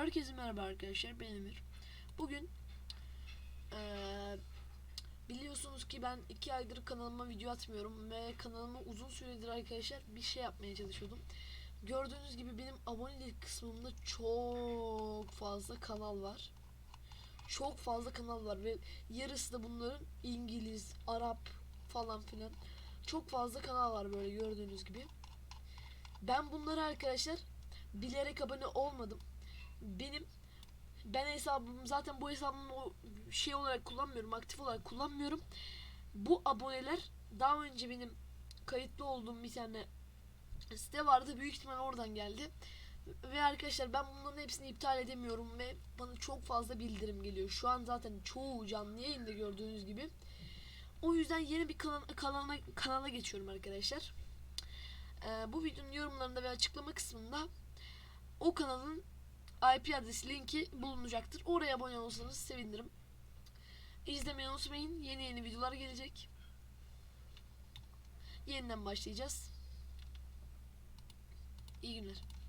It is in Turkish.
Herkese merhaba arkadaşlar ben Emir. Bugün eee, biliyorsunuz ki ben iki aydır kanalıma video atmıyorum ve kanalıma uzun süredir arkadaşlar bir şey yapmaya çalışıyordum. Gördüğünüz gibi benim abonelik kısmımda çok fazla kanal var. Çok fazla kanal var ve yarısı da bunların İngiliz, Arap falan filan. Çok fazla kanal var böyle gördüğünüz gibi. Ben bunları arkadaşlar bilerek abone olmadım. Benim ben hesabım zaten bu hesabımı şey olarak kullanmıyorum, aktif olarak kullanmıyorum. Bu aboneler daha önce benim kayıtlı olduğum bir tane site vardı. Büyük ihtimal oradan geldi. Ve arkadaşlar ben bunların hepsini iptal edemiyorum ve bana çok fazla bildirim geliyor. Şu an zaten çoğu canlı yayında gördüğünüz gibi. O yüzden yeni bir kanal, kanala, kanala geçiyorum arkadaşlar. Ee, bu videonun yorumlarında ve açıklama kısmında o kanalın IP adresi linki bulunacaktır. Oraya abone olursanız sevinirim. İzlemeyi unutmayın. Yeni yeni videolar gelecek. Yeniden başlayacağız. İyi günler.